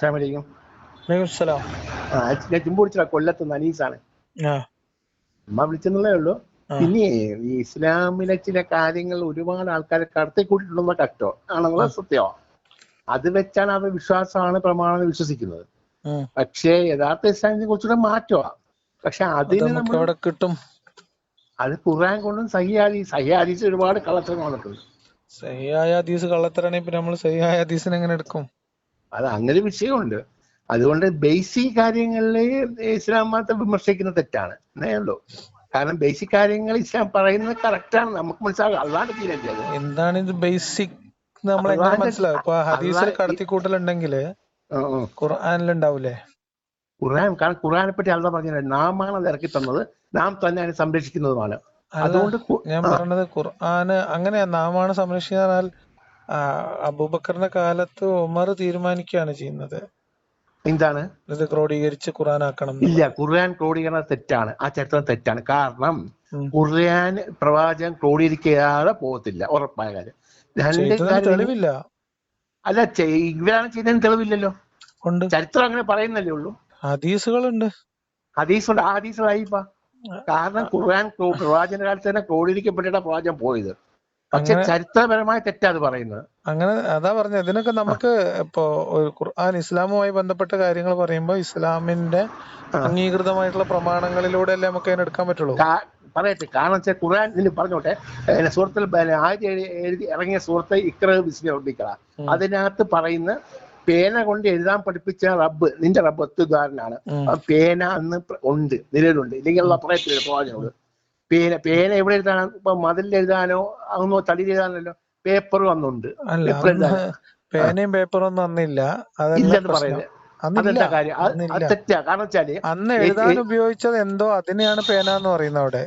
അസ്സലാമലൈക്കും. വലൈക്കുംസലാം ആ ഞാൻ ചുമ്പ് വിളിച്ചതാ കൊല്ലത്ത് നനീസാണ് വിളിച്ചെന്നുള്ളേ ഉള്ളൂ. ഈ ഇസ്ലാമിലെ ചില കാര്യങ്ങൾ ഒരുപാട് ആൾക്കാരെ കടത്തി കടത്തിക്കൂട്ടിട്ടുണ്ടെന്ന കട്ടോ ആണെന്നുള്ള സത്യമോ അത് വെച്ചാണ് അവർ വിശ്വാസമാണ് പ്രമാണം വിശ്വസിക്കുന്നത്. പക്ഷെ യഥാർത്ഥ ഇസ്ലാമിനെ കുറിച്ചുകൂടെ മാറ്റോ? പക്ഷെ അത് അതിന് നമ്മൾ കിട്ടും? അത് ഖുർആൻ കൊണ്ടും സഹിയാദി സഹിയാദീസ് ഒരുപാട് കള്ളത്തരം വന്നിട്ടുണ്ട് സഹിയായ ഹദീസ് കള്ളത്തരാണെങ്കിൽ പിന്നെ നമ്മൾ സഹിയായ ഹദീസിനെ എങ്ങനെ എടുക്കും? അത് അങ്ങനെ വിഷയമുണ്ട്. അതുകൊണ്ട് ബേസിക് കാര്യങ്ങളിൽ ഇസ്ലാം മതത്തെ വിമർശിക്കുന്നത് തെറ്റാണ്. എന്നേ ഉള്ളൂ. കാരണം ബേസിക് കാര്യങ്ങൾ ഇസ്ലാം പറയുന്നത് കറക്റ്റാണ് നമുക്ക് മനസ്സിലാകും അള്ളാന്റെ തീരല്ലേ എന്താണ് ഇത് ബേസിക് നമ്മൾ ഇപ്പൊ ഹദീസിൽ കടത്തിക്കൂട്ടലുണ്ടെങ്കിൽ ഖുർആൻ കാരണം ഖുർആനെ പറ്റി അള്ള പറഞ്ഞത് നാമാണ് അത് ഇറക്കി തന്നത്. നാം തന്നെ അതിനെ സംരക്ഷിക്കുന്നതുമാണ്. അല്ല അതുകൊണ്ട് ഞാൻ പറഞ്ഞത് ഖുർആന് അങ്ങനെയാ. നാമാണ് സംരക്ഷിച്ചാൽ അബൂബക്കറിന്റെ കാലത്ത് ഉമർ തീരുമാനിക്കുകയാണ് ചെയ്യുന്നത്. എന്താണ്? ഇത് ക്രോഡീകരിച്ച് ഖുർആൻ ആക്കണം. ഇല്ല ഖുർആൻ ക്രോഡീകരണം തെറ്റാണ്. ആ ചരിത്രം തെറ്റാണ്. കാരണം ഖുർആൻ പ്രവാചകൻ ക്രോഡീകരിക്കാതെ പോകത്തില്ല. ഉറപ്പായ കാര്യം. രണ്ട് തെളിവില്ല. അല്ല ഇവരാണ് ചെയ്തതിന് തെളിവില്ലല്ലോ. ഉണ്ട്. ചരിത്രം അങ്ങനെ പറയുന്നല്ലേ ഉള്ളൂ? ഹദീസുകളുണ്ട്. ഹദീസുണ്ട്. ആ ഹദീസുകളായിപ്പാ കാരണം ഖുർആൻ പ്രവാചന കാലത്ത് തന്നെ ക്രോഡീകരിക്കപ്പെട്ടിട്ടാണ് പ്രവാചകൻ പോയത്. പക്ഷെ ചരിത്രപരമായ തെറ്റാ അത് പറയുന്നത്. അങ്ങനെ അതാ പറഞ്ഞത്. ഇതിനൊക്കെ നമുക്ക് ഇപ്പോ ഖുർആൻ ഇസ്ലാമുമായി ബന്ധപ്പെട്ട കാര്യങ്ങൾ പറയുമ്പോൾ ഇസ്ലാമിന്റെ. അംഗീകൃതമായിട്ടുള്ള പ്രമാണങ്ങളിലൂടെ അല്ലേ നമുക്ക് അതിനെ എടുക്കാൻ പറ്റുള്ളൂ? പറയട്ടെ. കാരണം വെച്ചാൽ ഖുർആൻ ഇതിന് പറഞ്ഞോട്ടെ സുഹൃത്തിൽ ആദ്യം എഴുതി ഇറങ്ങിയ സുഹൃത്തെ ഇക്ര ഉം. അതിനകത്ത് പറയുന്ന പേന കൊണ്ട് എഴുതാൻ പഠിപ്പിച്ച റബ്ബ് നിന്റെ റബ്ബ് ഒത്തുകാരനാണ് പേന അന്ന് ഉണ്ട് നിലവിലുണ്ട്. ഇല്ലെങ്കിൽ ഉള്ള പറയത്തില്ല പ്രവാചകനോട് പേന പേന എവിടെ എഴുതാനോ? ഇപ്പൊ മതിലിൽ എഴുതാനോ അതൊന്നോ തടിയിൽ എഴുതാനല്ലോ പേപ്പർ വന്നുണ്ട് പേനയും പേപ്പറും അന്നില്ല ഇല്ലെന്ന് പറയുന്നത് കാര്യം? അത് അത് അന്നില്ല തെറ്റാ. കാരണം വെച്ചാൽ അന്ന് എഴുതാൻ ഉപയോഗിച്ചത് എന്തോ അതിനെയാണ് പേന എന്ന് പറയുന്നത് അവിടെ.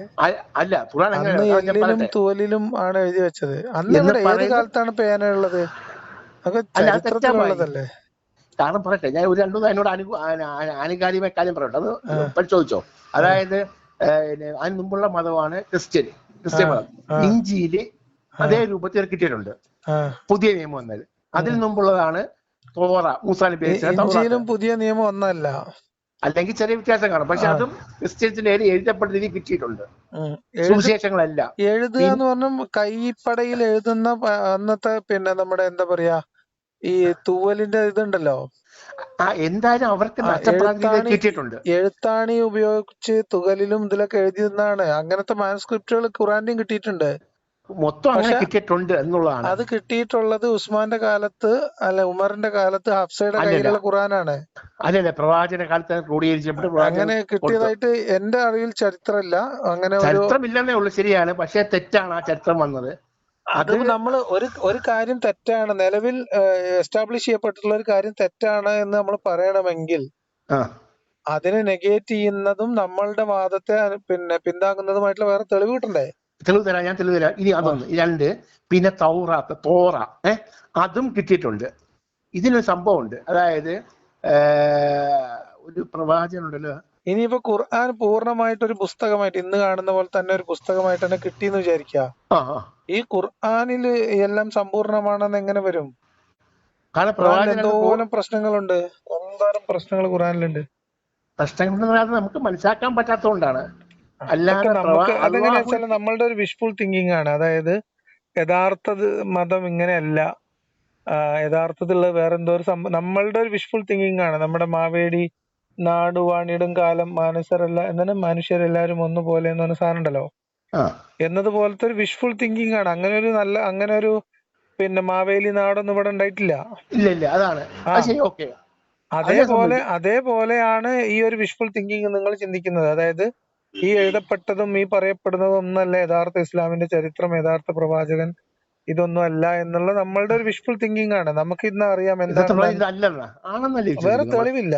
അല്ല എല്ലിലും തോലിലും ആണ് എഴുതി വെച്ചത്. അന്ന് ഇവിടെ ഏത് കാലത്താണ് പേന ഉള്ളത് ചരിത്രത്തിലുള്ളതല്ലേ? കാരണം പറയട്ടെ ഞാൻ ഒരു രണ്ടു എന്നോട് അനു ആനുകാലികമായ കാര്യം പറയട്ടെ. അത്. പരിശോധിച്ചോ. അതായത് അതിന് മുമ്പുള്ള മതമാണ് ക്രിസ്ത്യൻ. ക്രിസ്ത്യൻ മതം. ഇഞ്ചിയിൽ അതേ രൂപത്തിൽ കിട്ടിയിട്ടുണ്ട്. പുതിയ നിയമം വന്നത്. അതിൽ. മുമ്പുള്ളതാണ് തോറ മൂസാ നബി ഇ- ഇഞ്ചിയിലും പുതിയ നിയമം ഒന്നല്ല. അല്ലെങ്കിൽ ചെറിയ വ്യത്യാസം കാണും. പക്ഷെ അതും ക്രിസ്ത്യൻസിന്റെ പേര് എഴുതപ്പെട്ട രീതി കിട്ടിയിട്ടുണ്ട്. സുവിശേഷങ്ങളല്ല. എഴുതുക എന്ന് പറഞ്ഞാൽ കൈപ്പടയിൽ എഴുതുന്ന അന്നത്തെ പിന്നെ നമ്മുടെ എന്താ പറയാ ഈ തൂവലിന്റെ ഇതുണ്ടല്ലോ. എന്തായാലും അവർക്ക് കിട്ടിയിട്ടുണ്ട്. എഴുത്താണി ഉപയോഗിച്ച് തുകലിലും ഇതിലൊക്കെ എഴുതിയെന്നാണ് അങ്ങനത്തെ മാനുസ്ക്രിപ്റ്റുകൾ ഖുറാന്റെയും കിട്ടിയിട്ടുണ്ട്. മൊത്തം അങ്ങനെ കിട്ടിയിട്ടുണ്ട് എന്നുള്ളതാണ്. അത് കിട്ടിയിട്ടുള്ളത് ഉസ്മാന്റെ കാലത്ത് അല്ല ഉമറിന്റെ കാലത്ത് ഹഫ്സയുടെ കയ്യിലുള്ള ഖുറാനാണ്. അല്ലല്ല പ്രവാചന കാലത്ത് അങ്ങനെ കിട്ടിയതായിട്ട് എന്റെ അറിവിൽ ചരിത്രമില്ല. അങ്ങനെ ഒരു ചരിത്രമില്ലെന്നേ ഉള്ളൂ ശരിയാണ്. പക്ഷെ തെറ്റാണ് ആ ചരിത്രം വന്നത്. അത് നമ്മൾ ഒരു ഒരു കാര്യം തെറ്റാണ്. നിലവിൽ എസ്റ്റാബ്ലിഷ് ചെയ്യപ്പെട്ടിട്ടുള്ള ഒരു കാര്യം തെറ്റാണ് എന്ന് നമ്മൾ പറയണമെങ്കിൽ അതിനെ നെഗേറ്റ് ചെയ്യുന്നതും നമ്മളുടെ വാദത്തെ പിന്നെ പിന്താങ്ങുന്നതുമായിട്ടുള്ള വേറെ തെളിവ് കിട്ടണ്ടേ? തെളിവ് തരാം ഞാൻ തെളിവ് തരാം. ഇനി അതൊന്ന്. രണ്ട് പിന്നെ തൗറാത്ത് തോറ ഏ അതും കിട്ടിയിട്ടുണ്ട്. ഇതിനൊരു സംഭവമുണ്ട്. അതായത് ഒരു പ്രവാചകനുണ്ടല്ലോ ഇനിയിപ്പോ ഖുർആൻ പൂർണമായിട്ട് ഒരു പുസ്തകമായിട്ട് ഇന്ന് കാണുന്ന പോലെ തന്നെ ഒരു പുസ്തകമായിട്ട് തന്നെ കിട്ടിയെന്ന് വിചാരിക്കുക ആ ഈ ഖുർആനിൽ എല്ലാം സമ്പൂർണമാണെന്ന് എങ്ങനെ വരും? എന്തോരം പ്രശ്നങ്ങളുണ്ട്. എന്തോരം പ്രശ്നങ്ങൾ ഖുർആനിലുണ്ട്. പ്രശ്നങ്ങൾ എന്ന് പറയാതെ നമുക്ക് മനസ്സിലാക്കാൻ പറ്റാത്തതുകൊണ്ടാണ്. അല്ലാതെ നമുക്ക് അതെങ്ങനെയാ വെച്ചാൽ നമ്മളുടെ ഒരു വിഷ്ഫുൾ തിങ്കിങ് ആണ്. അതായത് യഥാർത്ഥ മതം ഇങ്ങനെയല്ല. യഥാർത്ഥത്തിലുള്ള വേറെന്തോ ഒരു നമ്മളുടെ ഒരു വിഷ്ഫുൾ തിങ്കിങ് ആണ്. നമ്മുടെ മാവേലി നാടുവാണിടും കാലം മാനസരല്ല എന്നാലും മനുഷ്യരെല്ലാരും ഒന്നുപോലെ എന്ന് പറഞ്ഞ സാധനം ഉണ്ടല്ലോ എന്നതുപോലത്തെ ഒരു വിഷ്ഫുൾ തിങ്കിങ് ആണ്. അങ്ങനെ ഒരു നല്ല അങ്ങനെ ഒരു പിന്നെ മാവേലി നാടൊന്നും ഇവിടെ ഉണ്ടായിട്ടില്ല. ഇല്ല ഇല്ല. അതാണ്. അതേപോലെ അതേപോലെയാണ് ഈ ഒരു വിഷ്ഫുൾ തിങ്കിങ് നിങ്ങൾ ചിന്തിക്കുന്നത്. അതായത് ഈ എഴുതപ്പെട്ടതും ഈ പറയപ്പെടുന്നതും ഒന്നല്ല യഥാർത്ഥ ഇസ്ലാമിന്റെ ചരിത്രം യഥാർത്ഥ പ്രവാചകൻ ഇതൊന്നും അല്ല എന്നുള്ള നമ്മളുടെ ഒരു വിഷ്ഫുൾ തിങ്കിങ് ആണ്. നമുക്ക് ഇന്ന് അറിയാം എന്താ വേറെ തെളിവില്ല.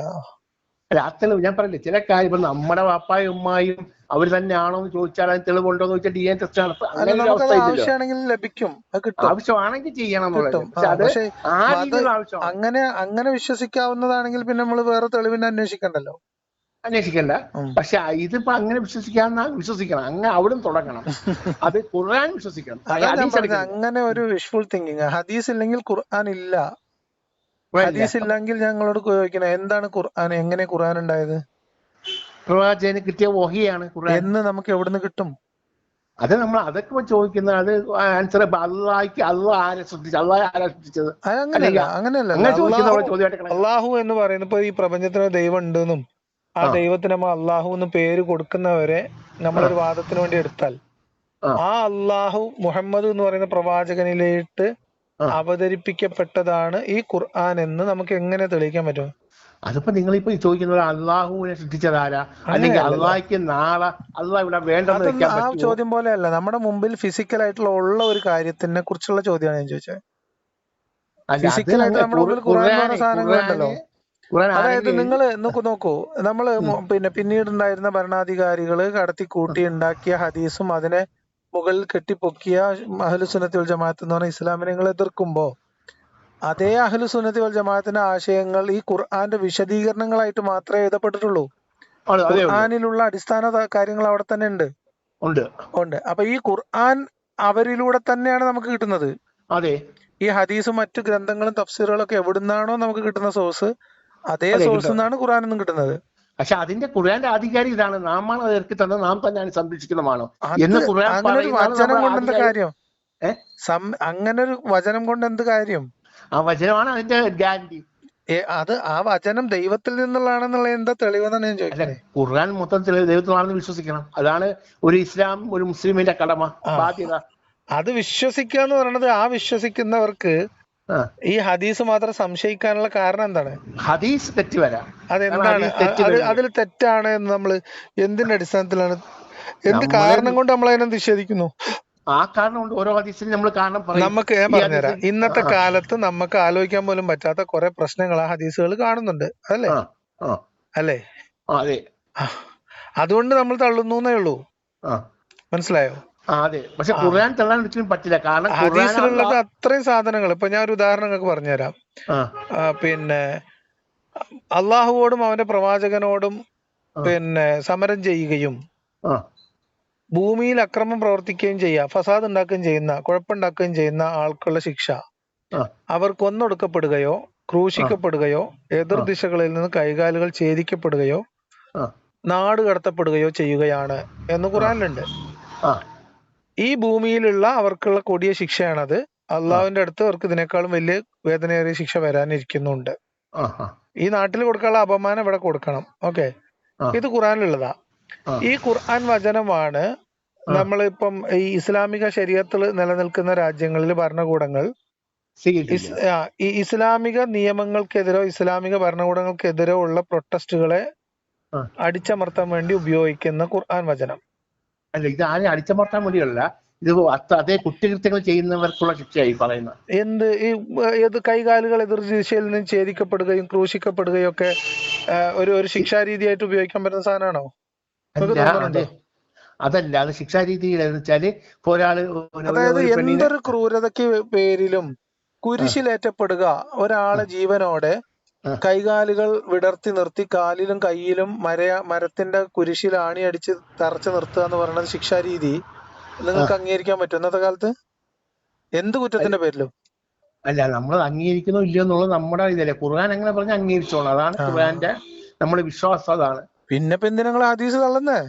തെളിവ് ഞാൻ പറഞ്ഞില്ലേ ചില കാര്യം ഇപ്പൊ നമ്മുടെ വാപ്പായും ഉമ്മായും അവർ തന്നെയാണോ എന്ന് ചോദിച്ചാൽ അതിന് തെളിവുണ്ടോ എന്ന് ചോദിച്ചാൽ ഡി എൻ ടെസ്റ്റ് നടത്താം അല്ല അങ്ങനെ ഒരു അവസ്ഥ ആവശ്യമാണെങ്കിൽ ലഭിക്കും. ആവശ്യമാണെങ്കിൽ ചെയ്യണം അങ്ങനെ അങ്ങനെ വിശ്വസിക്കാവുന്നതാണെങ്കിൽ പിന്നെ നമ്മൾ വേറെ തെളിവിനെ അന്വേഷിക്കണ്ടല്ലോ. അന്വേഷിക്കണ്ട. പക്ഷെ ഇതിപ്പോ അങ്ങനെ വിശ്വസിക്കാന്ന വിശ്വസിക്കണം. അങ്ങനെ അവിടും തുടങ്ങണം. അത് ഖുർആൻ വിശ്വസിക്കണം. അങ്ങനെ ഒരു വിഷ്ഫുൾ തിങ്കിങ് ഹദീസ് ഇല്ലെങ്കിൽ ഖുർആൻ ഇല്ല. ഹദീസ് ഇല്ലെങ്കിൽ ഞങ്ങളോട് ചോദിക്കണം എന്താണ് ഖുർആൻ? എങ്ങനെ ഖുർആൻ ഉണ്ടായത്? പ്രവാചകന് കിട്ടിയ വഹിയാണ് ഖുർആൻ. എന്ന് നമുക്ക് എവിടുന്ന് കിട്ടും? അത് നമ്മൾ അതൊക്കെ ചോദിക്കുന്ന ചോദിക്കുന്നത് അത് ആൻസർ അള്ളാഹിക്ക് അള്ളാഹ് ആരെ സൃഷ്ടിച്ചത് അള്ളാഹ് ആരാ സൃഷ്ടിച്ചത് അത് അങ്ങനെയല്ല അങ്ങനെയല്ല. അള്ളാഹു എന്ന് പറയുന്നത് ഇപ്പൊ ഈ പ്രപഞ്ചത്തിന് ദൈവം ഉണ്ടെന്നും ആ. ദൈവത്തിന് നമ്മൾ അള്ളാഹു എന്ന് പേര് കൊടുക്കുന്നവരെ നമ്മളൊരു വാദത്തിന് വേണ്ടി എടുത്താൽ ആ. അള്ളാഹു മുഹമ്മദ് എന്ന് പറയുന്ന പ്രവാചകനിലേക്ക് ആ. അവതരിപ്പിക്കപ്പെട്ടതാണ് ഈ ഖുർആൻ എന്ന് നമുക്ക് എങ്ങനെ തെളിയിക്കാൻ പറ്റും? അതിപ്പോ നിങ്ങളിപ്പോ ഇപ്പൊ ചോദിക്കുന്നത് അള്ളാഹുവിനെ സൃഷ്ടിച്ചതാരാ? അല്ലെങ്കിൽ അള്ളാഹിക്ക് നാളെ അള്ളാഹ് ഇവിടെ വേണ്ടെന്ന് ആ ചോദ്യം പോലെയല്ല. നമ്മുടെ മുമ്പിൽ ഫിസിക്കൽ ആയിട്ടുള്ള ഉള്ള ഒരു കാര്യത്തിനെ കുറിച്ചുള്ള ചോദ്യമാണ് ഞാൻ ചോദിച്ചത്. ആയിട്ട് നമ്മുടെ മുമ്പിൽ സാധനങ്ങളുണ്ടല്ലോ. അതായത് നിങ്ങൾ നോക്കൂ നോക്കൂ. നമ്മൾ പിന്നെ പിന്നീട് ഉണ്ടായിരുന്ന ഭരണാധികാരികൾ കടത്തി കൂട്ടി ഉണ്ടാക്കിയ ഹദീസും അതിനെ മുകളിൽ കെട്ടിപ്പൊക്കിയ അഹലു വൽ ജമാഅത്ത് എന്ന് പറഞ്ഞ ഇസ്ലാമിനെ നിങ്ങൾ എതിർക്കുമ്പോ അതേ അഹലു വൽ ജമാഅത്തിന്റെ ആശയങ്ങൾ ഈ ഖുർആന്റെ വിശദീകരണങ്ങളായിട്ട് മാത്രമേ എഴുതപ്പെട്ടിട്ടുള്ളൂ. ഖുർആാനിലുള്ള. അടിസ്ഥാന കാര്യങ്ങൾ അവിടെ തന്നെ ഉണ്ട്. ഉണ്ട്. അപ്പൊ ഈ ഖുർആൻ അവരിലൂടെ തന്നെയാണ് നമുക്ക് കിട്ടുന്നത്. അതെ. ഈ ഹദീസും മറ്റു ഗ്രന്ഥങ്ങളും തഫ്സീറുകളൊക്കെ എവിടുന്നാണോ നമുക്ക് കിട്ടുന്ന സോഴ്സ് അതേ സോഴ്സിൽ സോഴ്സ് നിന്നാണ് ഖുർആൻ കിട്ടുന്നത്. പക്ഷെ അതിന്റെ ഖുർആന്റെ ആധികാരി ഇതാണ്. നാമാണ് അത് ഇറക്കി തന്നത്. നാം തന്നെയാണ് സംരക്ഷിക്കുന്നതാണോ എന്ന് ഖുർആൻ അങ്ങനെ ഒരു വചനം കൊണ്ട് എന്ത് കാര്യം? ആ വചനമാണ് അതിന്റെ ഗ്യാരണ്ടി. അത് ആ വചനം ദൈവത്തിൽ നിന്നുള്ളതാണെന്നുള്ള എന്താ തെളിവെന്നാണ് ഞാൻ ചോദിക്കുന്നത്? ഖുർആൻ മൊത്തം ദൈവത്തിലാണെന്ന് വിശ്വസിക്കണം. അതാണ് ഒരു ഇസ്ലാം ഒരു മുസ്ലിമിന്റെ കടമ. ബാധ്യത. അത് വിശ്വസിക്കുക എന്ന് പറയുന്നത് ആ വിശ്വസിക്കുന്നവർക്ക്. ഈ ഹദീസ് മാത്രം സംശയിക്കാനുള്ള കാരണം എന്താണ്? ഹദീസ് തെറ്റ് വരാം. അതെന്താണ്. അതിൽ തെറ്റാണ് എന്ന് നമ്മൾ എന്തിന്റെ അടിസ്ഥാനത്തിലാണ്? എന്ത് കാരണം കൊണ്ട് നമ്മൾ അതിനെ നിഷേധിക്കുന്നു? ആ കാരണം കൊണ്ട് ഓരോ ഹദീസിനും നമ്മൾ കാരണം പറയും. നമുക്ക് ഞാൻ പറഞ്ഞു പറഞ്ഞുതരാം. ഇന്നത്തെ കാലത്ത് നമുക്ക് ആലോചിക്കാൻ പോലും പറ്റാത്ത കുറെ പ്രശ്നങ്ങൾ ആ ഹദീസുകൾ കാണുന്നുണ്ട്. അല്ലേ? അല്ലേ അതെ. അതുകൊണ്ട് നമ്മൾ തള്ളുന്നു എന്നേ ഉള്ളൂ. മനസ്സിലായോ? അതെ. പക്ഷെ ഖുർആൻ തള്ളാൻ ഒരിക്കലും പറ്റില്ല. കാരണം ഹദീസിലുള്ളത് അത്രയും സാധനങ്ങൾ. ഇപ്പൊ ഞാൻ ഒരു ഉദാഹരണം നിങ്ങൾക്ക് പറഞ്ഞുതരാം പിന്നെ അള്ളാഹുവോടും അവന്റെ പ്രവാചകനോടും പിന്നെ സമരം ചെയ്യുകയും ഭൂമിയിൽ അക്രമം പ്രവർത്തിക്കുകയും ചെയ്യുക ഫസാദ് ഉണ്ടാക്കുകയും ചെയ്യുന്ന കുഴപ്പമുണ്ടാക്കുകയും ചെയ്യുന്ന ആൾക്കുള്ള ശിക്ഷ. അവർ കൊന്നൊടുക്കപ്പെടുകയോ ക്രൂശിക്കപ്പെടുകയോ എതിർ ദിശകളിൽ നിന്ന് കൈകാലുകൾ ഛേദിക്കപ്പെടുകയോ. നാട് കടത്തപ്പെടുകയോ ചെയ്യുകയാണ് എന്ന് ഖുറാനിലുണ്ട് ഈ ഭൂമിയിലുള്ള അവർക്കുള്ള കൊടിയ ശിക്ഷയാണത്. അള്ളാഹുവിന്റെ അടുത്ത് അവർക്ക് ഇതിനേക്കാളും വലിയ വേദനയേറിയ ശിക്ഷ വരാനിരിക്കുന്നുണ്ട്. ഈ നാട്ടിൽ കൊടുക്കാനുള്ള അപമാനം ഇവിടെ കൊടുക്കണം. ഓക്കെ? ഇത് ഖുറാനിലുള്ളതാ. ഈ ഖുർആൻ വചനമാണ്. നമ്മളിപ്പം ഈ ഇസ്ലാമിക ശരീരത്തിൽ നിലനിൽക്കുന്ന രാജ്യങ്ങളിൽ ഭരണകൂടങ്ങൾ. ഈ ഇസ്ലാമിക നിയമങ്ങൾക്കെതിരോ ഇസ്ലാമിക ഭരണകൂടങ്ങൾക്കെതിരോ ഉള്ള പ്രൊട്ടസ്റ്റുകളെ അടിച്ചമർത്താൻ വേണ്ടി ഉപയോഗിക്കുന്ന ഖുർആൻ വചനം. അല്ല ഇത് ആരെയും അടിച്ചമർത്താൻ വേണ്ടിയല്ല. ഇത് അതേ കുറ്റകൃത്യങ്ങൾ ചെയ്യുന്നവർക്കുള്ള ശിക്ഷയായി പറയുന്നത് എന്ത് ഈ ഏത് കൈകാലുകൾ എതിർ ദിശയിൽ നിന്ന് ഛേദിക്കപ്പെടുകയും ക്രൂശിക്കപ്പെടുകയും ഒക്കെ ഒരു ഒരു ശിക്ഷാരീതിയായിട്ട് ഉപയോഗിക്കാൻ പറ്റുന്ന സാധനമാണോ? അതല്ല അത് ശിക്ഷാരീതിയിൽ വെച്ചാൽ ഒരാൾ അതായത് എന്തൊരു ക്രൂരതയ്ക്ക് പേരിലും കുരിശിലേറ്റപ്പെടുക ഒരാളെ ജീവനോടെ. കൈകാലുകൾ വിടർത്തി നിർത്തി കാലിലും കയ്യിലും മര മരത്തിന്റെ കുരിശിൽ ആണി അടിച്ച് തറച്ചു നിർത്തുക എന്ന് പറയുന്നത് ശിക്ഷാരീതി. നിങ്ങൾക്ക് അംഗീകരിക്കാൻ പറ്റും ഇന്നത്തെ കാലത്ത്? എന്ത് കുറ്റത്തിന്റെ പേരിലും? അല്ല നമ്മൾ അംഗീകരിക്കുന്നോ ഇല്ലയോ എന്നുള്ളത് നമ്മുടെ ഇതല്ലേ. ഖുർആൻ അങ്ങനെ പറഞ്ഞ അംഗീകരിച്ചോളാം. അതാണ്. ഖുർആന്റെ നമ്മുടെ വിശ്വാസം അതാണ്. പിന്നെ ഇപ്പൊ എന്തിനാ നിങ്ങൾ ഹദീസ് തള്ളുന്നേ?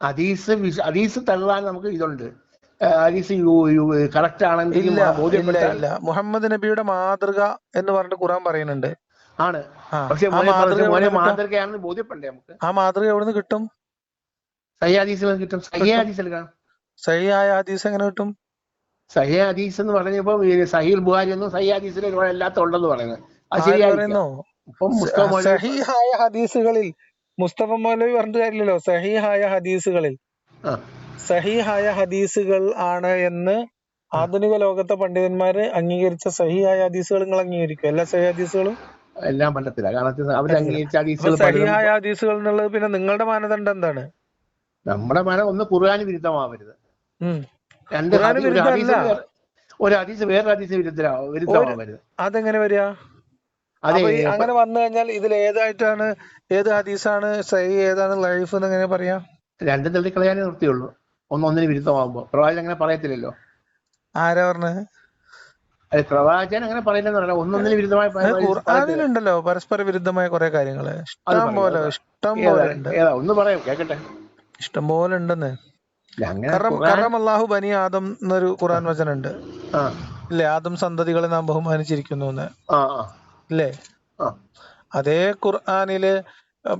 ഹദീസ് ഹദീസ് തള്ളാൻ നമുക്ക് ഇതുണ്ട്. ഹദീസ് കറക്റ്റ് ആണെങ്കിൽ മുഹമ്മദ് നബിയുടെ മാതൃക എന്ന് പറഞ്ഞിട്ട് ഖുർആൻ പറയുന്നുണ്ട്. ആണ്. പക്ഷെ മോനെ മാതൃകയാണെന്ന് ബോധ്യപ്പെടണ്ടേ നമുക്ക്? ആ മാതൃക എവിടുന്ന് കിട്ടും? സയ്യാദീസ് കിട്ടും. സയ്യാദീസ് എടുക്കണം കാണും സഹിയായ ഹദീസ് എങ്ങനെ കിട്ടും? സഹി എന്ന് പറഞ്ഞപ്പോ സഹീൽ ബുഹാരി ഒന്നും സഹി ഒരുപാട് എല്ലാത്ത ഉണ്ടെന്ന് പറയുന്നത്. അത് മൗലവി സഹിഹായ ഹദീസുകളിൽ മുസ്തഫ മൗലവി പറഞ്ഞിട്ട് കാര്യമില്ലല്ലോ. സഹിഹായ ഹദീസുകളിൽ. സഹിഹായ ഹദീസുകൾ ആണ് എന്ന് ആധുനിക ലോകത്തെ പണ്ഡിതന്മാര് അംഗീകരിച്ച സഹിഹായ ഹദീസുകൾ നിങ്ങൾ അംഗീകരിക്കും എല്ലാ സഹി ഹദീസുകളും എല്ലാം പറ്റത്തില്ല കാരണം അവർ. അംഗീകരിച്ച ഹദീസുകൾ എന്നുള്ളത് പിന്നെ നിങ്ങളുടെ മാനദണ്ഡം എന്താണ്? നമ്മുടെ മന ഒന്ന് ഖുർആാന് വിരുദ്ധമാവരുത്. രണ്ട് ഒരു ഹദീസ് വിരുദ്ധമല്ല. വേറെ- ഒരു ഹദീസ് വിരുദ്ധമാവരുത് അതെങ്ങനെ വരിക? അതെ അങ്ങനെ വന്നു കഴിഞ്ഞാൽ ഇതിൽ ഏതായിട്ടാണ് ഏത് ഹദീസാണ് സൈ ഏതാണ് ലൈഫ് എന്ന് എങ്ങനെ പറയാ? രണ്ടും തള്ളിക്കളയാനേ നിർത്തിയുള്ളൂ. ഒന്നൊന്നിന് വിരുദ്ധമാകുമ്പോ പ്രവാചകൻ അങ്ങനെ പറയത്തില്ലല്ലോ. ആരാ പറഞ്ഞത്? അത് പ്രവാചകൻ അങ്ങനെ പറയില്ലെന്ന് പറയാം ഒന്നൊന്നിന് വിരുദ്ധമായി. ഖുർആനിലുണ്ടല്ലോ പരസ്പര വിരുദ്ധമായ കുറെ കാര്യങ്ങൾ. ഇഷ്ടം പോലെ ഇഷ്ടം പോലെ ഒന്ന് പറയാം കേക്കട്ടെ. ഇഷ്ടം പോലെ ഉണ്ടെന്ന്. കറം അള്ളാഹു ബനി ആദം എന്നൊരു ഖുറാൻ വചനം ഉണ്ട് ആ. ഇല്ലേ ആദം സന്തതികളെ നാം ബഹുമാനിച്ചിരിക്കുന്നു എന്ന്. ഇല്ലേ? അതേ ഖുർആാനിൽ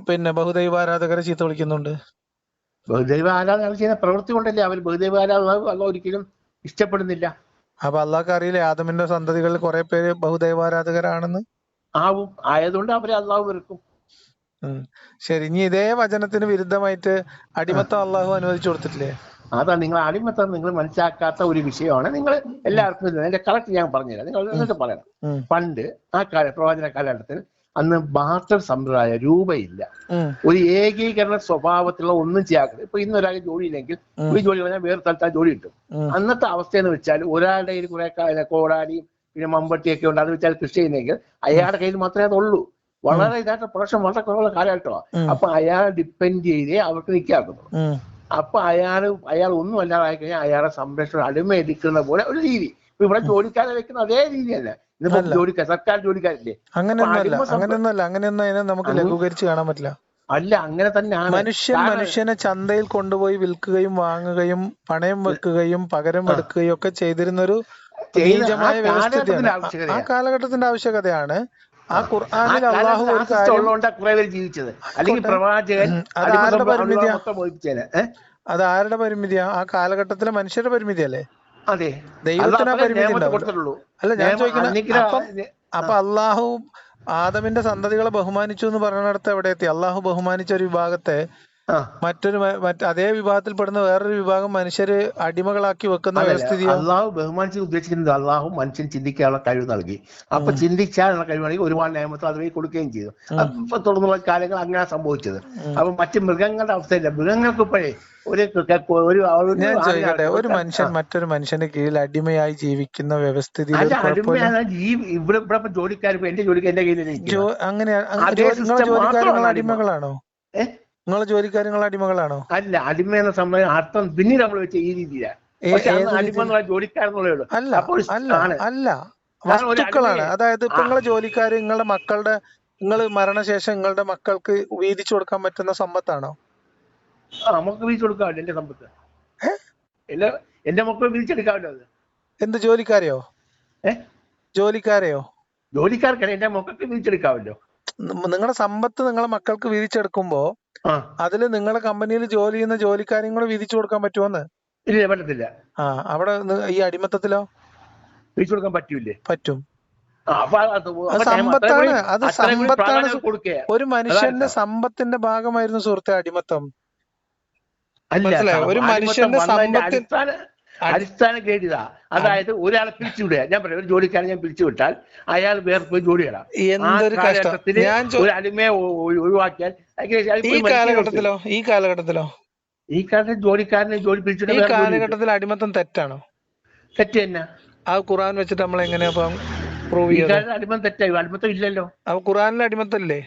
പിന്നെ ബഹുദൈവ ആരാധകരെ ചീത്ത വിളിക്കുന്നുണ്ട്. ബഹുദൈവ ആരാധന ചെയ്യുന്ന പ്രവൃത്തി കൊണ്ടല്ലേ അവർ ബഹുദൈവ ആരാധന ഒരിക്കലും ഇഷ്ടപ്പെടുന്നില്ല? അപ്പൊ അള്ളാഹ്ക്ക് അറിയില്ലേ ആദമിന്റെ സന്തതികളിൽ കുറെ പേര് ബഹുദൈവാരാധകരാണെന്ന്? ആവും. ആയതുകൊണ്ട് അവരെ അള്ളാഹു വെറുക്കും. ശരി ഇനി ഇതേ വചനത്തിന് വിരുദ്ധമായിട്ട് അടിമത്തം അള്ളാഹു അനുവദിച്ചു കൊടുത്തിട്ടില്ലേ? അതാ നിങ്ങൾ അടിമത്തം നിങ്ങൾ മനസ്സിലാക്കാത്ത ഒരു വിഷയമാണ്. നിങ്ങൾ എല്ലാവർക്കും അതിന്റെ കറക്റ്റ് ഞാൻ പറഞ്ഞുതരാം. നിങ്ങൾ എന്നിട്ട് പറയണം പണ്ട് ആ കാല പ്രവാചന കാലഘട്ടത്തിൽ അന്ന് ബാർട്ടർ സമ്പ്രദായ രൂപയില്ല. ഒരു ഏകീകരണ സ്വഭാവത്തിലുള്ള ഒന്നും ചെയ്യാക്കരുത് ഇപ്പൊ ഇന്ന് ഒരാൾക്ക് ജോലിയില്ലെങ്കിൽ ഇല്ലെങ്കിൽ ഒരു ജോലി പറഞ്ഞാൽ വേറെ സ്ഥലത്ത് ആ ജോലി കിട്ടും. അന്നത്തെ അവസ്ഥ എന്ന് വെച്ചാൽ ഒരാളുടെ കയ്യിൽ കുറെ കോടാലിയും പിന്നെ മമ്പട്ടിയൊക്കെ ഉണ്ട് അത് വെച്ചാൽ കൃഷി ചെയ്യുന്നെങ്കിൽ അയാളുടെ കയ്യിൽ മാത്രമേ അതുള്ളൂ. വളരെ ഇതായിട്ട് പ്രൊഡക്ഷൻ വളരെ കുറവുള്ള കാലഘട്ടമാണ്. അപ്പൊ അയാളെ ഡിപ്പെൻഡ് ചെയ്തേ അവർക്ക് നിൽക്കാറുള്ളൂ അപ്പൊ അയാൾ അയാൾ ഒന്നും അല്ലാതായി കഴിഞ്ഞാൽ അയാളെ സംരക്ഷണം അടിമ എടുക്കുന്ന പോലെ ഒരു രീതി. ഇവിടെ ജോലിക്കാരെ വെക്കുന്ന അതേ രീതിയല്ല. അല്ല. ജോലിക്കാർ സർക്കാർ ജോലിക്കാരില്ലേ? അങ്ങനെയൊന്നല്ല അടിമ അങ്ങനെയൊന്നും അതിനെ നമുക്ക് ലഘൂകരിച്ച് കാണാൻ പറ്റില്ല. അല്ല അങ്ങനെ തന്നെയാണ്. മനുഷ്യൻ മനുഷ്യനെ ചന്തയിൽ കൊണ്ടുപോയി വിൽക്കുകയും വാങ്ങുകയും പണയം വെക്കുകയും പകരം എടുക്കുകയും ഒക്കെ ചെയ്തിരുന്ന ഒരു നീചമായ ആ കാലഘട്ടത്തിന്റെ ആ-. കാലഘട്ടത്തിന്റെ ആവശ്യകതയാണ്. ആ ഖുർആാനിൽ അള്ളാഹു ഒരു കാര്യം ജീവിച്ചത്. അല്ലെങ്കിൽ പ്രവാചകൻ. അത് ആരുടെ പരിമിതിയാ? അത് ആരുടെ പരിമിതിയാ? ആ കാലഘട്ടത്തിലെ മനുഷ്യരുടെ പരിമിതിയല്ലേ? അതെ. ദൈവത്തിന് പരിമിതി അല്ല ഞാൻ ചോദിക്കുന്നത് അപ്പൊ അള്ളാഹു ആദമിന്റെ സന്തതികളെ ബഹുമാനിച്ചു എന്ന് പറയുന്നിടത്ത് എവിടെ എത്തി? അള്ളാഹു ബഹുമാനിച്ച ഒരു വിഭാഗത്തെ മറ്റൊരു അതേ വിഭാഗത്തിൽപ്പെടുന്ന വേറൊരു വിഭാഗം മനുഷ്യര് അടിമകളാക്കി വെക്കുന്ന സ്ഥിതി അള്ളാഹു ബഹുമാനിച്ച് ഉദ്ദേശിക്കുന്നത് അള്ളാഹു മനുഷ്യൻ ചിന്തിക്കാനുള്ള കഴിവ് നൽകി. അപ്പൊ ചിന്തിച്ചാലുള്ള കഴിവാണെങ്കിൽ ഒരുപാട് നിയമത്തിൽ അത് കൊടുക്കുകയും ചെയ്തു. അപ്പൊ തുടർന്നുള്ള കാലങ്ങൾ അങ്ങനെ സംഭവിച്ചത്. അപ്പൊ മറ്റ് മൃഗങ്ങളുടെ അവസ്ഥയില്ല. മൃഗങ്ങൾക്ക് ഇപ്പോഴേ ഒരു ഒരു ഒരു ഞാൻ ചോദിക്കട്ടെ ഒരു മനുഷ്യൻ മറ്റൊരു മനുഷ്യന്റെ കീഴിൽ അടിമയായി ജീവിക്കുന്ന വ്യവസ്ഥിതി ഇവിടെ ജോലിക്കാർ ഇപ്പൊ എന്റെ ജോലിക്ക് എന്റെ കയ്യിൽ അങ്ങനെ അടിമകളാണോ? ഏഹ് നിങ്ങളെ ജോലിക്കാര്യങ്ങൾ അടിമകളാണോ? അല്ല അടിമ എന്ന സംബന്ധം അർത്ഥം പിന്നീട് നമ്മൾ വെച്ച ഈ രീതിയിലാണ് അടിമ എന്നുള്ള ജോലിക്കാരെന്നുള്ളേ ഉള്ളൂ. അല്ല അല്ല. അല്ല. വസ്തുക്കളാണ്. അതായത് ഇപ്പൊ. നിങ്ങളെ ജോലിക്കാർ നിങ്ങളുടെ മക്കളുടെ നിങ്ങൾ മരണശേഷം നിങ്ങളുടെ മക്കൾക്ക് വീതിച്ചു കൊടുക്കാൻ പറ്റുന്ന സമ്പത്താണോ? നമുക്ക് വീതിച്ചു കൊടുക്കാവില്ല എന്റെ സമ്പത്ത്? എന്റെ മക്കൾ വീതിച്ചെടുക്കാവില്ല അത്. എന്ത് ജോലിക്കാരെയോ? ജോലിക്കാരെയോ? ജോലിക്കാർക്കല്ല എന്റെ മക്കൾക്ക് വീതിച്ചെടുക്കാമല്ലോ നിങ്ങളുടെ സമ്പത്ത് നിങ്ങളെ മക്കൾക്ക് വീതിച്ചെടുക്കുമ്പോ അതിൽ നിങ്ങളെ കമ്പനിയിൽ ജോലി ചെയ്യുന്ന ജോലിക്കാരെയും കൂടെ വീതിച്ചു കൊടുക്കാൻ പറ്റുമോന്ന് ഇല്ല പറ്റത്തില്ല. ആ അവിടെ ഈ അടിമത്തത്തിലോ? വീതിച്ചു കൊടുക്കാൻ പറ്റൂലേ പറ്റും. സമ്പത്താണ് അത് സമ്പത്താണ്. ഒരു മനുഷ്യന്റെ സമ്പത്തിന്റെ ഭാഗമായിരുന്നു സുഹൃത്തെ അടിമത്തം. മനസ്സിലായോ? ഒരു മനുഷ്യന്റെ സമ്പത്തിൽ- അടിസ്ഥാന ഗ്രേഡ് ഇതാ. അതായത് ഒരാളെ പിരിച്ചുവിടുക ഞാൻ പറയാം ഒരു ജോലിക്കാരൻ ഞാൻ പിരിച്ചു വിട്ടാൽ അയാൾ വേറെ പോയി ജോലി ചെയ്യണം. ഒരു അടിമയെ ഒഴിവാക്കിയാൽ ഈ കാലഘട്ടത്തിലോ? ഈ കാലഘട്ടത്തിലോ? ഈ കാലത്ത് ജോലിക്കാരനെ ജോലി ഈ വേറെ ജോലി കാലഘട്ടത്തിൽ അടിമത്തം തെറ്റാണോ? തെറ്റ് തന്നെ. ആ ഖുറാൻ വെച്ചിട്ട് നമ്മൾ എങ്ങനെയാ പ്രൂവ് ഈ കാലത്ത് അടിമം തെറ്റായി. അടിമത്തം ഇല്ലല്ലോ. അപ്പൊ ഖുറാനിൽ അടിമത്തം ഇല്ലേ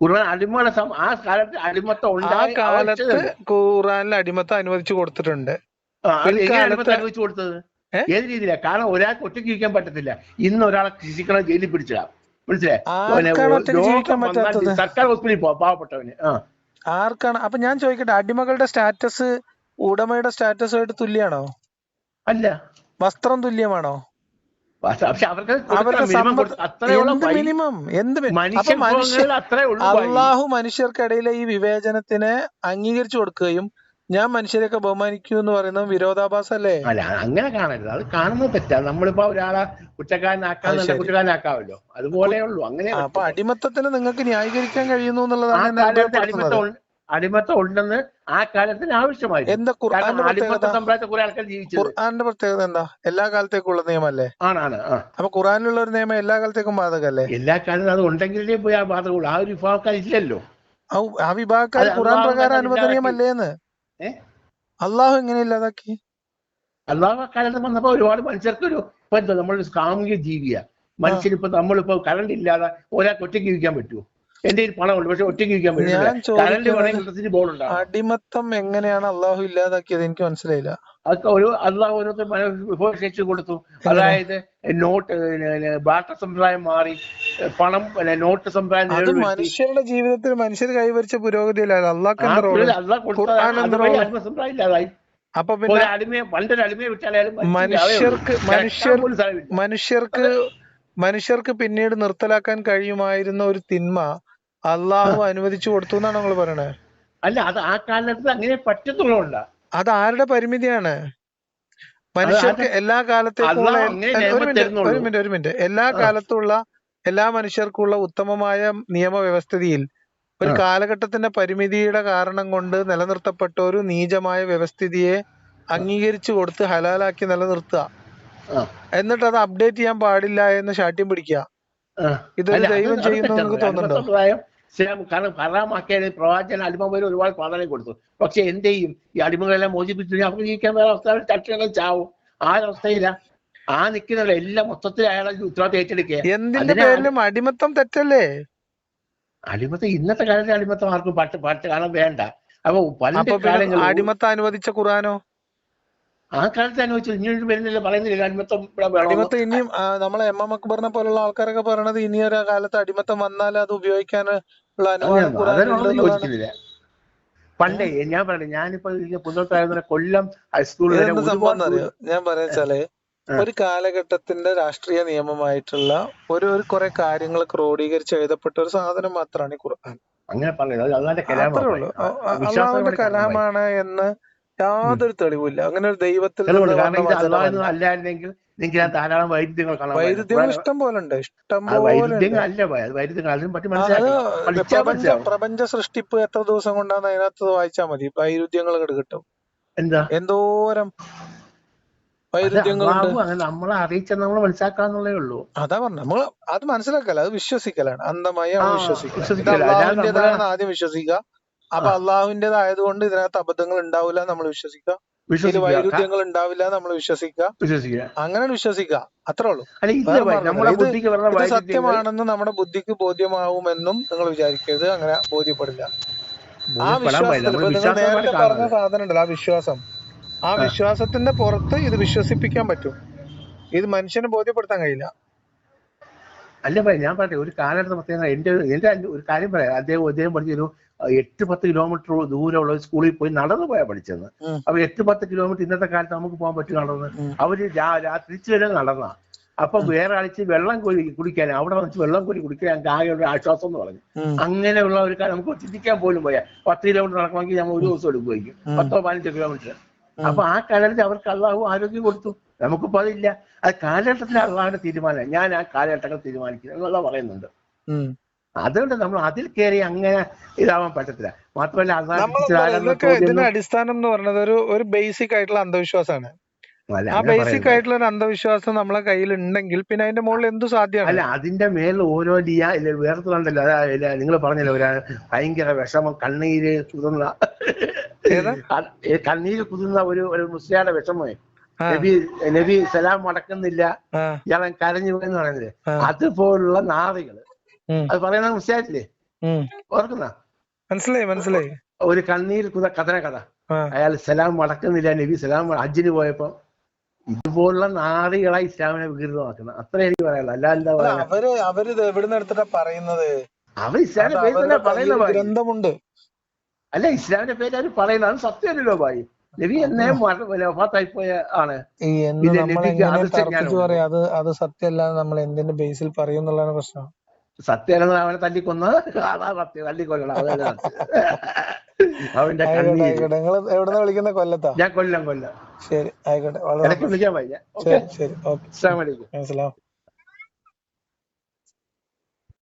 ഖുർആൻ അടിമയുടെ ആ കാലത്ത് അടിമത്തം ആ ഉണ്ടായി. കാലത്ത്. ഖുറാനിൽ അടിമത്തം അനുവദിച്ചു കൊടുത്തിട്ടുണ്ട്. അനുവദിച്ചു കൊടുത്തത്? ഏത് രീതിയിലാ? കാരണം ഒരാൾക്ക് ഒറ്റയ്ക്ക് ജീവിക്കാൻ പറ്റത്തില്ല. ഇന്ന് ഒരാളെ ശിക്ഷിക്കണം ജയിലിൽ പിടിച്ചിടാം മനസ്സിലായി? സർക്കാർ ഹോസ്പിറ്റലിൽ പോവാം പാവപ്പെട്ടവന്. ആർക്കാണ്? അപ്പൊ ഞാൻ ചോദിക്കട്ടെ അടിമകളുടെ സ്റ്റാറ്റസ് ഉടമയുടെ സ്റ്റാറ്റസുമായിട്ട് തുല്യാണോ? അല്ല. വസ്ത്രം തുല്യമാണോ? മിനിമം എന്ത്. അള്ളാഹു മനുഷ്യർക്കിടയിലെ ഈ വിവേചനത്തിനെ അംഗീകരിച്ചു കൊടുക്കുകയും ഞാൻ മനുഷ്യരെയൊക്കെ ബഹുമാനിക്കൂ എന്ന് പറയുന്നത് വിരോധാഭാസല്ലേ? അല്ല അങ്ങനെ കാണരുത്. അത് കാണുന്നത് തെറ്റാ. നമ്മളിപ്പോ ഒരാളെ കുറ്റക്കാരനാക്കാൻ. കുറ്റക്കാരനാക്കാമല്ലോ അതുപോലെ ഉള്ളൂ. അങ്ങനെ അപ്പൊ അടിമത്തത്തിന് നിങ്ങൾക്ക് ന്യായീകരിക്കാൻ കഴിയുന്നു എന്നുള്ളതാണ് അടിമത്തം ഉണ്ടെന്ന് ആ കാലത്തിന് ആവശ്യമായി എന്താ ഖുർആാന്റെ ഖുർആന്റെ പ്രത്യേകത എന്താ? എല്ലാ കാലത്തേക്കുള്ള നിയമല്ലേ? ആണാണ് അപ്പൊ ഖുർആനിലുള്ള ഒരു നിയമം എല്ലാ കാലത്തേക്കും ബാധകല്ലേ? എല്ലാ കാലത്തും അത് ഉണ്ടെങ്കിലേ പോയി ആ ബാധകമുള്ളൂ ആ ഒരു വിഭാഗക്കാർ ഇല്ലല്ലോ ആ വിഭാഗക്കാർ ഖുറാൻ ഖുർആൻ പ്രകാരം അനുവദനീയമല്ലേന്ന്? അള്ളാഹു എങ്ങനെ ഇല്ലാതാക്കി? അള്ളാഹു കരണ്ട് വന്നപ്പോ ഒരുപാട് മനുഷ്യർക്ക് ഒരു ഇപ്പൊ നമ്മളൊരു സാമൂഹിക ജീവിയാ. മനുഷ്യനിപ്പോ നമ്മളിപ്പോ കരണ്ട് ഇല്ലാതെ ഒരാൾക്ക് ഒറ്റയ്ക്ക് ജീവിക്കാൻ പറ്റുമോ എന്റെ കയ്യിൽ പണമുണ്ട് പക്ഷെ ഒറ്റയ്ക്ക് ഇരിക്കാൻ പറ്റില്ല അടിമത്തം എങ്ങനെയാണ് അള്ളാഹു ഇല്ലാതാക്കിയത്? എനിക്ക് മനസ്സിലായില്ല. അതൊക്കെ ഒരു അള്ളാഹു ഓരോരുത്തർ കൊടുത്തു. അതായത് നോട്ട് ബാട്ട സമ്പ്രദായം മാറി പണം നോട്ട് സമ്പ്രദായം അത് മനുഷ്യരുടെ ജീവിതത്തിൽ മനുഷ്യർ കൈവരിച്ച പുരോഗതി അള്ളാഹ് സമ്പ്രദായം ഇല്ലാതായി. അപ്പൊ പിന്നെ മനുഷ്യർക്ക് മനുഷ്യർ മനുഷ്യർക്ക് മനുഷ്യർക്ക് പിന്നീട് നിർത്തലാക്കാൻ കഴിയുമായിരുന്ന ഒരു തിന്മ അള്ളാഹു അനുവദിച്ചു കൊടുത്തു എന്നാണ് നിങ്ങൾ പറയണേ. അല്ല അത് ആ കാലത്ത് അങ്ങനെ പറ്റത്തുള്ളതുകൊണ്ടാ അത് ആരുടെ പരിമിതിയാണ്? മനുഷ്യർക്ക് എല്ലാ കാലത്തേക്കും ഒരു മിനിറ്റ്. ഒരു മിനിറ്റ് എല്ലാ. കാലത്തുള്ള എല്ലാ മനുഷ്യർക്കുള്ള ഉത്തമമായ നിയമവ്യവസ്ഥിതിയിൽ ഒരു കാലഘട്ടത്തിന്റെ പരിമിതിയുടെ കാരണം കൊണ്ട് നിലനിർത്തപ്പെട്ട ഒരു നീചമായ വ്യവസ്ഥിതിയെ അംഗീകരിച്ചു കൊടുത്ത് ഹലാലാക്കി നിലനിർത്തുക. എന്നിട്ട് അത് അപ്ഡേറ്റ് ചെയ്യാൻ പാടില്ല എന്ന് ശാഠ്യം പിടിക്കുക. ഇത് ഇതൊരു ദൈവം ചെയ്യുന്നു തെറ്റാണ്. തോന്നുന്നുണ്ടോ? കാരണം ഹറാമാക്കിയ പ്രവാചകൻ അടിമ ഒരുപാട് പ്രാധാന്യം കൊടുത്തു. പക്ഷെ എന്ത് ചെയ്യും? ഈ അടിമകളെല്ലാം മോചിപ്പിച്ചു അവർക്ക് ജീവിക്കാൻ വേറെ അവസ്ഥ ചട്ടികളെ ചാവും. ആ അവസ്ഥയില്ല ആ നിൽക്കുന്നവരെ എല്ലാം മൊത്തത്തിൽ അയാളെ ഉത്തരവാദിത്തം ഏറ്റെടുക്കുക. എന്തിന്റെ പേരിലും അടിമത്തം തെറ്റല്ലേ? അടിമത്തം ഇന്നത്തെ കാലത്തെ അടിമത്തം ആർക്കും പാട്ട് പാട്ട് കാണാൻ വേണ്ട. അപ്പൊ പല കാലങ്ങളിൽ അടിമത്തം അനുവദിച്ച ഖുറാനോ ആ കാലത്ത് അനുഭവിച്ചു ഇനിയൊരു വരുന്നില്ല പറയുന്നില്ല അടിമത്തം അടിമത്തം ഇനിയും നമ്മളെ എം എം അക്ബറിനെ പോലുള്ള ആൾക്കാരൊക്കെ പറയണത് ഇനി ഒരു കാലത്ത് അടിമത്തം വന്നാൽ അത് ഉപയോഗിക്കാൻ ഉണ്ടെന്നുള്ളതാണ് യോജിക്കുന്നില്ല പണ്ടേ ഞാൻ പറഞ്ഞു ഞാനിപ്പോ പുതുത്തായിരുന്ന കൊല്ലം ഹൈസ്കൂളിൽ ഞാൻ പറയാച്ചാൽ ഒരു കാലഘട്ടത്തിന്റെ രാഷ്ട്രീയ നിയമമായിട്ടുള്ള ഒരു ഒരു കുറെ കാര്യങ്ങൾ ക്രോഡീകരിച്ച് എഴുതപ്പെട്ട ഒരു സാധനം മാത്രമാണ് ഈ ഖുർആൻ. അങ്ങനെ അ- അള്ളാഹുവിന്റെ കലാമാണ് എന്ന് യാതൊരു തെളിവില്ല അങ്ങനെ ഒരു ദൈവത്തിൽ അല്ലായിരുന്നെങ്കിൽ നിങ്ങൾക്ക് ഞാൻ ധാരാളം വൈരുദ്ധ്യങ്ങൾ കാണാൻ വൈരുദ്ധ്യങ്ങൾ ഇഷ്ടം പോലെ ഉണ്ട് ഇഷ്ടം വൈരുദ്ധ്യങ്ങൾ അല്ല വൈരുദ്ധ്യങ്ങൾ അതിനും പറ്റി മനസ്സിലാക്കി. പ്രപഞ്ച സൃഷ്ടിപ്പ് എത്ര ദിവസം കൊണ്ടാന്ന് അതിനകത്ത് വായിച്ചാൽ മതി. വൈരുദ്ധ്യങ്ങൾ കിട്ടും. എന്താ? എന്തോരം വൈരുദ്ധ്യങ്ങളുണ്ട് നമ്മളെ അറിയിച്ച നമ്മൾ മനസ്സിലാക്കാന്നുള്ളേ ഉള്ളൂ. അതാ പറഞ്ഞ. നമ്മൾ അത് മനസ്സിലാക്കല്ല. അത് വിശ്വസിക്കലാണ്. അന്ധമായി വിശ്വസിക്കുക. ആദ്യം വിശ്വസിക്കുക. അപ്പൊ അള്ളാഹുവിന്റേതായതുകൊണ്ട് ഇതിനകത്ത് അബദ്ധങ്ങൾ ഉണ്ടാവില്ല നമ്മൾ വിശ്വസിക്കുക. വൈരുദ്ധ്യങ്ങൾ ഉണ്ടാവില്ല നമ്മൾ വിശ്വസിക്കുക. വിശ്വസിക്കുക. അങ്ങനെ വിശ്വസിക്കുക. അത്രേ ഉള്ളൂ. നമ്മുടെ സത്യമാണെന്ന് നമ്മുടെ ബുദ്ധിക്ക് ബോധ്യമാവുമെന്നും നിങ്ങൾ വിചാരിക്കരുത്. അങ്ങനെ ബോധ്യപ്പെടില്ല. ആ വിശ്വാസം വിശ്വാസത്തിൽ നേരത്തെ പറഞ്ഞ സാധനം ഉണ്ടല്ലോ ആ വിശ്വാസം. ആ. വിശ്വാസത്തിന്റെ പുറത്ത് ഇത് വിശ്വസിപ്പിക്കാൻ പറ്റും. ഇത് മനുഷ്യനെ ബോധ്യപ്പെടുത്താൻ കഴിയില്ല. അല്ല ഞാൻ പറയട്ടെ ഒരു കാലഘട്ടത്തെ പ്രത്യേകത എന്റെ എന്റെ ഒരു കാര്യം പറയാം. അദ്ദേഹം അദ്ദേഹം പഠിച്ചൊരു എട്ട് പത്ത് കിലോമീറ്റർ ദൂരമുള്ള സ്കൂളിൽ പോയി നടന്നു പോയാ പഠിച്ചത്. ഉം. അപ്പൊ എട്ട് പത്ത് കിലോമീറ്റർ ഇന്നത്തെ കാലത്ത് നമുക്ക് പോകാൻ പറ്റും നടന്ന്. അവർ തിരിച്ചു വരെ നടന്ന. അപ്പൊ വേറെ ആഴ്ച വെള്ളം കോരി കുടിക്കാൻ അവിടെ വന്നിട്ട് വെള്ളം കോരി കുടിക്കാൻ ഞങ്ങൾക്ക് ആകെ ഒരു ആശ്വാസം എന്ന് പറഞ്ഞു. അങ്ങനെയുള്ള ഒരു കാര്യം നമുക്ക് ചിന്തിക്കാൻ പോലും പോയാ പത്ത് കിലോമീറ്റർ നടക്കണമെങ്കിൽ നമ്മൾ ഒരു ദിവസം എടുക്കുമായിരിക്കും. പത്തോ പതിനഞ്ചോ കിലോമീറ്റർ. അപ്പൊ ആ കാലഘട്ടത്തിൽ അവർക്ക് അള്ളാഹു ആരോഗ്യം കൊടുത്തു. നമുക്കിപ്പോ അതില്ല. അത് കാലഘട്ടത്തിലെ അള്ളാഹുടെ തീരുമാനം. ഞാൻ ആ കാലഘട്ടങ്ങൾ തീരുമാനിക്കുന്നു. എന്നുള്ള പറയുന്നുണ്ട്. അതുകൊണ്ട് നമ്മൾ അതിൽ കയറി അങ്ങനെ ഇതാവാൻ പറ്റത്തില്ല. മാത്രമല്ല അടിസ്ഥാനം എന്ന് പറഞ്ഞത് ഒരു ഒരു ബേസിക് ആയിട്ടുള്ള അന്ധവിശ്വാസമാണ്. ആ ബേസിക് ആയിട്ടുള്ള ഒരു അന്ധവിശ്വാസം നമ്മളെ കയ്യിൽ ഉണ്ടെങ്കിൽ പിന്നെ അതിന്റെ മുകളിൽ എന്തു സാധ്യമാണ്? അല്ല അതിന്റെ മേൽ ഓരോ ലിയ വേർത്തുണ്ടല്ലോ അതായത് നിങ്ങൾ പറഞ്ഞല്ലോ ഒരു ഭയങ്കര വിഷമം കണ്ണീര്? അത് ഈ കണ്ണീര് കുതിർന്ന ഒരു ഒരു മുസ്ലിയാടെ വിഷമേ. നബി നബി സലാം മടക്കുന്നില്ല. ഇയാളെ കരഞ്ഞു പോയെന്ന് പറയുന്നത്. അതുപോലുള്ള നാറികൾ അത് പറയുന്ന മനസ്സിലായിട്ടില്ലേ. ഓർക്കുന്ന? മനസ്സിലായി മനസ്സിലായി. ഒരു കണ്ണീരിൽ കുത കഥന കഥ. അയാൾ സലാം വടക്കുന്നില്ല നബി സലാം അജിന് ഹജ്ജിന് പോയപ്പോ ഇതുപോലുള്ള നാറികളായി ഇസ്ലാമിനെ വികൃതമാക്കുന്നത് അത്ര എനിക്ക് പറയാനുള്ളൂ. അല്ല എന്താ അല്ല, പറയാ അവർ അവർ എവിടുന്ന് എടുത്തിട്ടാ പറയുന്നത്? അവർ ഇസ്ലാമിന്റെ പേര് തന്നെ പറയുന്ന ഗ്രന്ഥമുണ്ട്. അല്ല ഇസ്ലാമിന്റെ പേര് അവർ പറയുന്നത് അത് സത്യമല്ലല്ലോ ഭായി. നബി എന്നെ വഫാത്തായി പോയ ആണ്. അത് സത്യമല്ലാതെ നമ്മൾ എന്തിന്റെ ബേസിൽ പറയും എന്നുള്ളതാണ് പ്രശ്നം. സത്യമല്ലെന്ന് അവനെ തല്ലിക്കൊന്ന്? അതാ സത്യം തല്ലിക്കൊല്ലണം അതല്ല അവന്റെ എവിടുന്ന വിളിക്കുന്ന? കൊല്ലത്താ? ഞാൻ കൊല്ലം കൊല്ലം. ശരി ആയിക്കോട്ടെ. വിളിക്കാൻ വയ്യ. ഓക്കെ. ശരി ശരി ഓക്കെ. അസ്സാം വലൈക്കും മനസ്സിലാവും